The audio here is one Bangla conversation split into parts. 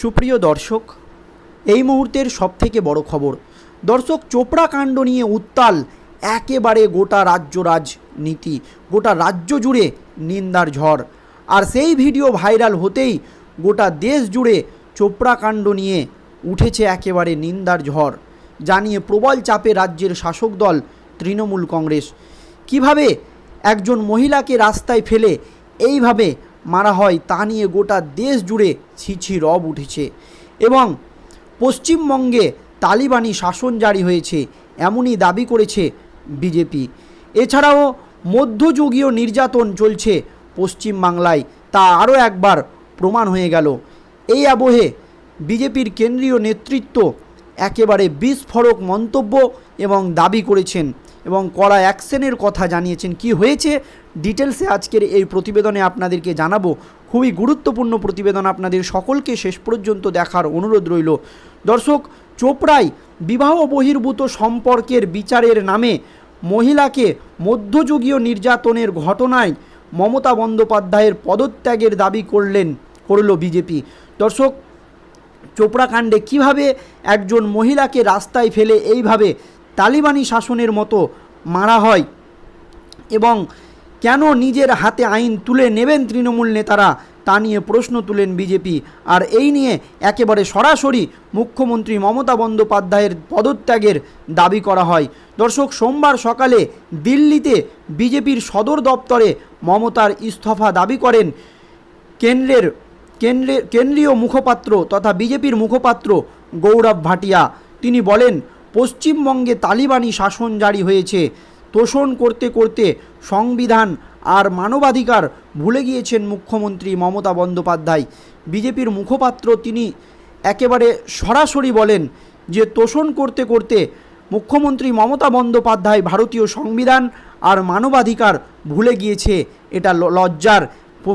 সুপ্রিয় দর্শক, এই মুহূর্তের সবথেকে বড় খবর, দর্শক, চোপড়া কাণ্ড নিয়ে উত্তাল একেবারে গোটা রাজ্য রাজনীতি গোটা রাজ্য জুড়ে নিন্দার ঝড়। আর সেই ভিডিও ভাইরাল হতেই গোটা দেশ জুড়ে চোপড়া কাণ্ড নিয়ে উঠেছে একেবারে নিন্দার ঝড়, জানিয়ে প্রবল চাপে রাজ্যের শাসক দল তৃণমূল কংগ্রেস। কীভাবে একজন মহিলাকে রাস্তায় ফেলে, এইভাবে মারা হয় তা নিয়ে গোটা দেশ জুড়ে ছিছি রব উঠেছে এবং পশ্চিমবঙ্গে তালিবানি শাসন জারি হয়েছে এমনই দাবি করেছে বিজেপি। এছাড়াও মধ্যযুগীয় নির্যাতন চলছে পশ্চিমবাংলায়। তা আরও একবার প্রমাণ হয়ে গেল। এই আবহে বিজেপির কেন্দ্রীয় নেতৃত্ব একেবারে বিস্ফোরক মন্তব্য এবং দাবি করেছেন এবং কড়া অ্যাকশনের কথা জানিয়েছেন কি হয়েছে। ডিটেলসে আজকের এই প্রতিবেদনে আপনাদেরকে জানাব। খুবই গুরুত্বপূর্ণ প্রতিবেদন আপনাদের সকলকে শেষ পর্যন্ত দেখার অনুরোধ রইল। দর্শক, চোপড়ায় বিবাহ বহির্ভূত সম্পর্কের বিচারের নামে মহিলাকে মধ্যযুগীয় নির্যাতনের ঘটনায় মমতা বন্দ্যোপাধ্যায়ের পদত্যাগের দাবি করলেন, করল বিজেপি। দর্শক চোপড়া কাণ্ডে কীভাবে একজন মহিলাকে রাস্তায় ফেলে এইভাবে তালিবানি শাসনের মতো মারা হয় এবং কেন নিজের হাতে আইন তুলে নেবেন তৃণমূল নেতারা তা নিয়ে প্রশ্ন তুলেন বিজেপি। আর এই নিয়ে একেবারে সরাসরি মুখ্যমন্ত্রী মমতা বন্দ্যোপাধ্যায়ের পদত্যাগের দাবি করা হয়। দর্শক, সোমবার সকালে দিল্লিতে বিজেপির সদর দপ্তরে মমতার ইস্তফা দাবি করেন কেন্দ্রের কেন্দ্রের কেন্দ্রীয় মুখপাত্র তথা বিজেপির মুখপাত্র গৌরব ভাটিয়া। তিনি বলেন পশ্চিমবঙ্গে তালিবানি শাসন জারি হয়েছে। তোষণ করতে করতে সংবিধান আর মানবাধিকার ভুলে গিয়েছেন মুখ্যমন্ত্রী মমতা বন্দ্যোপাধ্যায়। বিজেপির মুখপাত্র তিনি একেবারে সরাসরি বলেন যে, তোষণ করতে করতে মুখ্যমন্ত্রী মমতা বন্দ্যোপাধ্যায় ভারতীয় সংবিধান আর মানবাধিকার ভুলে গিয়েছে। এটা লজ্জার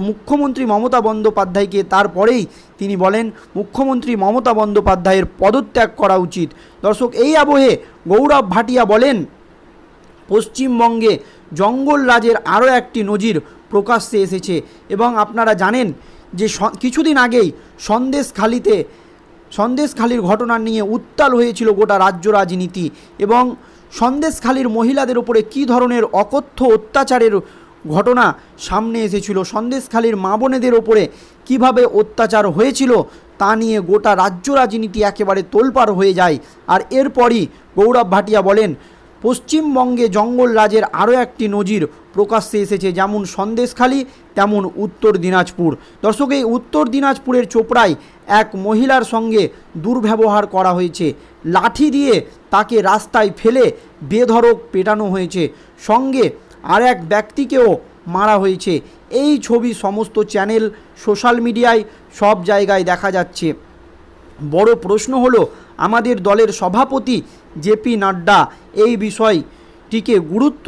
মুখ্যমন্ত্রী মমতা বন্দ্যোপাধ্যায়কে তারপরেই তিনি বলেন, মুখ্যমন্ত্রী মমতা বন্দ্যোপাধ্যায়ের পদত্যাগ করা উচিত। দর্শক, এই আবহে গৌরব ভাটিয়া বলেন, পশ্চিমবঙ্গে জঙ্গল রাজের আরও একটি নজির প্রকাশ্যে এসেছে। এবং আপনারা জানেন যে কিছুদিন আগেই সন্দেশখালিতে, সন্দেশখালির ঘটনা নিয়ে উত্তাল হয়েছিল গোটা রাজ্য রাজনীতি এবং সন্দেশখালির মহিলাদের উপরে কী ধরনের অকথ্য অত্যাচারের ঘটনা সামনে এসেছিল। সন্দেশখালির মা বোনেদের ওপরে কীভাবে অত্যাচার হয়েছিল তা নিয়ে গোটা রাজ্য রাজনীতি একেবারে তোলপাড় হয়ে যায়। আর এরপরই গৌরব ভাটিয়া বলেন, পশ্চিমবঙ্গে জঙ্গল রাজের আরও একটি নজির প্রকাশ্যে এসেছে, যেমন সন্দেশখালী, তেমন উত্তর দিনাজপুর। দর্শক, এই উত্তর দিনাজপুরের চোপড়ায় এক মহিলার সঙ্গে দুর্ব্যবহার করা হয়েছে। লাঠি দিয়ে তাকে রাস্তায় ফেলে বেধড়ক পেটানো হয়েছে। সঙ্গে আর এক ব্যক্তিকেও মারা হয়েছে। এই ছবি সমস্ত চ্যানেল, সোশ্যাল মিডিয়ায় সব জায়গায় দেখা যাচ্ছে। বড় প্রশ্ন হলো, আমাদের দলের সভাপতি জেপি নাড্ডা এই বিষয়টিকে গুরুত্ব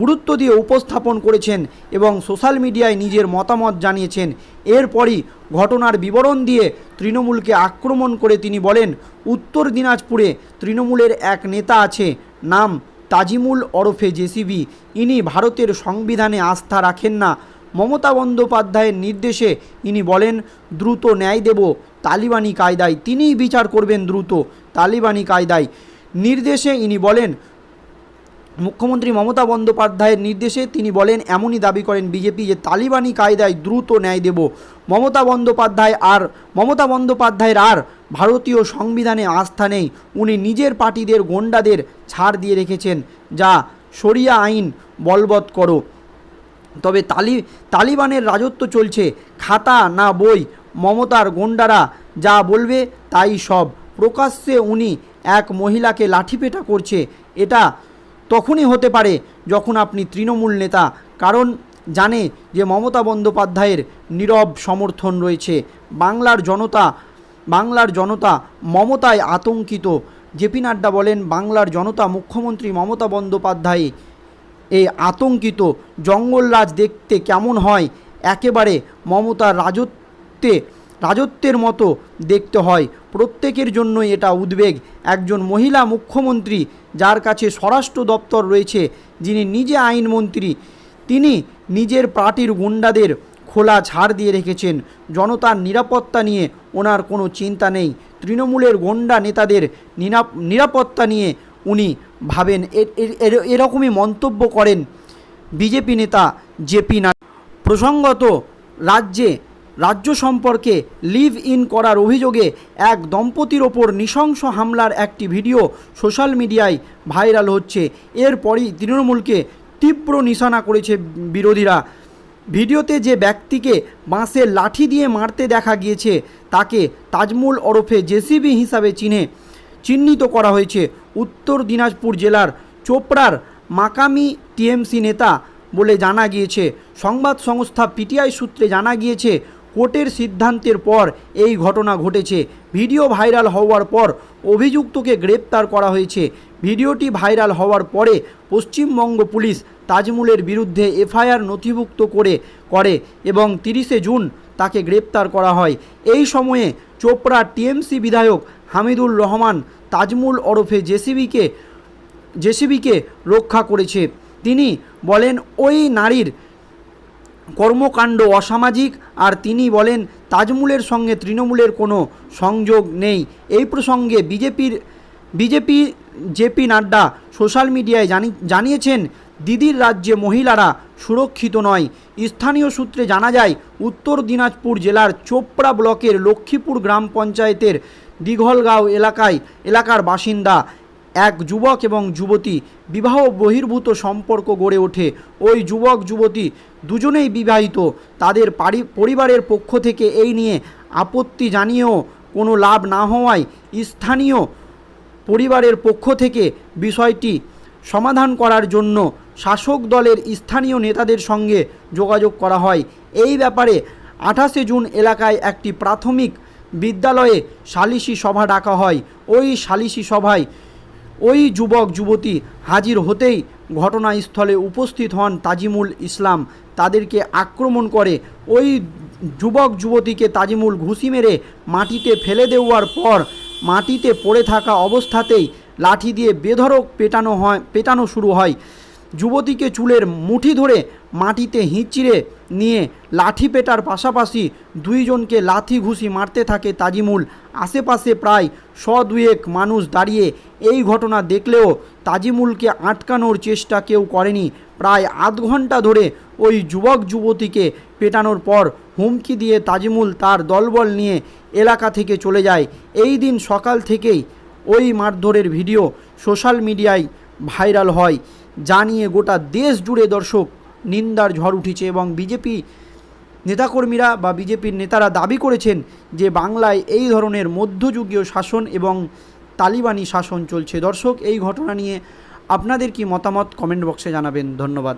গুরুত্ব দিয়ে উপস্থাপন করেছেন এবং সোশ্যাল মিডিয়ায় নিজের মতামত জানিয়েছেন। এরপরই ঘটনার বিবরণ দিয়ে তৃণমূলকে আক্রমণ করে তিনি বলেন, উত্তর দিনাজপুরে তৃণমূলের এক নেতা আছে, নাম তাজিমুল ওরফে জেসিবি। ইনি ভারতের সংবিধানে আস্থা রাখেন না। মমতা বন্দ্যোপাধ্যায়ের নির্দেশে ইনি বলেন, দ্রুত ন্যায় দেব। তালিবানি কায়দায় তিনিই বিচার করবেন দ্রুত। তালিবানি কায়দায়। নির্দেশে ইনি বলেন মুখ্যমন্ত্রী মমতা বন্দ্যোপাধ্যায়ের নির্দেশে তিনি বলেন, এমনই দাবি করেন বিজেপি যে তালিবানি কায়দায় দ্রুত ন্যায় দেব। মমতা বন্দ্যোপাধ্যায় আর, মমতা বন্দ্যোপাধ্যায়ের আর ভারতীয় সংবিধানে আস্থা নেই। উনি নিজের পার্টিদের গোন্ডাদের ছাড় দিয়ে রেখেছেন, যা শরিয়া আইন বলবৎ করো। তবে তালি, তালিবানের রাজত্ব চলছে, খাতা না বই, মমতার গোন্ডারা যা বলবে তাই সব। প্রকাশ্যে উনি এক মহিলাকে লাঠিপেটা করছে, এটা তখনই হতে পারে যখন আপনি তৃণমূল নেতা, কারণ জানে যে মমতা বন্দ্যোপাধ্যায়ের নীরব সমর্থন রয়েছে। বাংলার জনতা বাংলার জনতা মমতায় আতঙ্কিত। জেপি নাড্ডা বলেন, বাংলার জনতা মুখ্যমন্ত্রী মমতা বন্দ্যোপাধ্যায় এই আতঙ্কিত। জঙ্গলরাজ দেখতে কেমন হয়? একেবারে মমতার রাজত্বে, রাজত্বের মতো দেখতে হয়। প্রত্যেকের জন্যই এটা উদ্বেগ। একজন মহিলা মুখ্যমন্ত্রী যার কাছে স্বরাষ্ট্র দপ্তর রয়েছে, যিনি নিজে আইনমন্ত্রী তিনি নিজের পার্টির গুন্ডাদের খোলা ছাড় দিয়ে রেখেছেন। জনতার নিরাপত্তা নিয়ে ওনার কোনো চিন্তা নেই। তৃণমূলের গন্ডা নেতাদের নিরাপ- নিরাপত্তা নিয়ে উনি ভাবেন। এরকমই মন্তব্য করেন বিজেপি নেতা জেপি নাড্ডা। প্রসঙ্গত, রাজ্যে রাজ্য সম্পর্কে লিভ ইন করার অভিযোগে এক দম্পতির ওপর নৃশংস হামলার একটি ভিডিও সোশ্যাল মিডিয়ায় ভাইরাল হচ্ছে। এরপরই তৃণমূলকে তীব্র নিশানা করেছে বিরোধীরা। ভিডিওতে যে ব্যক্তিকে বাঁশের লাঠি দিয়ে মারতে দেখা গিয়েছে, তাকে তাজমুল ওরফে জেসিবি হিসাবে চিনে, চিহ্নিত করা হয়েছে। উত্তর দিনাজপুর জেলার চোপড়ার মাকামি টিএমসি নেতা বলে জানা গিয়েছে। সংবাদ সংস্থা পিটিআই সূত্রে জানা গিয়েছে কোর্টের সিদ্ধান্তের পর এই ঘটনা ঘটেছে। ভিডিও ভাইরাল হওয়ার পর অভিযুক্তকে গ্রেপ্তার করা হয়েছে। ভিডিওটি ভাইরাল হওয়ার পরে পশ্চিমবঙ্গ পুলিশ তাজমুলের বিরুদ্ধে এফআইআর নথিভুক্ত করে করে এবং তিরিশে জুন তাকে গ্রেপ্তার করা হয়। এই সময়ে চোপড়া টিএমসি বিধায়ক হামিদুল রহমান তাজমুল ওরফে জেসিবিকে জেসিবিকে রক্ষা করেছে। তিনি বলেন, ওই নারীর কর্মকাণ্ড অসামাজিক আর তিনি বলেন, তাজমুলের সঙ্গে তৃণমূলের কোনো সংযোগ নেই। এই প্রসঙ্গে বিজেপির, বিজেপি, জেপি নাড্ডা সোশ্যাল মিডিয়ায় জানি, জানিয়েছেন, দিদির রাজ্যে মহিলারা সুরক্ষিত নয়। স্থানীয় সূত্রে জানা যায়, উত্তর দিনাজপুর জেলার চোপড়া ব্লকের লক্ষ্মীপুর গ্রাম পঞ্চায়েতের দিঘলগাঁও এলাকায়, এলাকার বাসিন্দা এক যুবক এবং যুবতী বিবাহ বহির্ভূত সম্পর্ক গড়ে ওঠে। ওই যুবক, যুবতী দুজনেই বিবাহিত। তাদের পরিবারের পক্ষ থেকে এই নিয়ে আপত্তি জানিয়েও কোনো লাভ না হওয়ায় স্থানীয় পরিবারের পক্ষ থেকে বিষয়টি সমাধান করার জন্য শাসক দলের স্থানীয় নেতাদের সঙ্গে যোগাযোগ করা হয়। এই ব্যাপারে আঠাশে জুন এলাকায় একটি প্রাথমিক বিদ্যালয়ে সালিশি সভা ডাকা হয়। ওই সালিশি সভায় ওই যুবক, যুবতী হাজির হতেই ঘটনাস্থলে উপস্থিত হন তাজিমুল ইসলাম। তাদেরকে আক্রমণ করে ওই যুবক, যুবতীকে তাজিমুল ঘুষি মেরে মাটিতে ফেলে দেওয়ার পর মাটিতে পড়ে থাকা অবস্থাতেই লাঠি দিয়ে বেধরক পেটানো হয়, পেটানো শুরু হয়। যুবতীকে চুলের মুঠি ধরে মাটিতে হিঁচড়ে নিয়ে লাঠি পেটার পাশাপাশি দুইজনকে লাথি ঘুষি মারতে থাকে তাজিমুল। আশেপাশে প্রায় শ দুয়েক মানুষ দাঁড়িয়ে এই ঘটনা দেখলেও তাজিমুলকে আটকানোর চেষ্টা কেউ করেনি। প্রায় আধ ঘণ্টা ধরে ওই যুবক যুবতীকে পেটানোর পর হুমকি দিয়ে তাজিমুল তার দলবল নিয়ে এলাকা থেকে চলে যায়। এই দিন সকাল থেকেই ওই মারধরের ভিডিও সোশ্যাল মিডিয়ায় ভাইরাল হয়। যা নিয়ে গোটা দেশ জুড়ে দর্শক নিন্দার ঝড় উঠেছে এবং বিজেপি নেতাকর্মীরা বা বিজেপির নেতারা দাবি করেছেন যে বাংলায় এই ধরনের মধ্যযুগীয় শাসন এবং তালিবানি শাসন চলছে। দর্শক, এই ঘটনা নিয়ে আপনাদের কি মতামত? কমেন্ট বক্সে জানাবেন। ধন্যবাদ।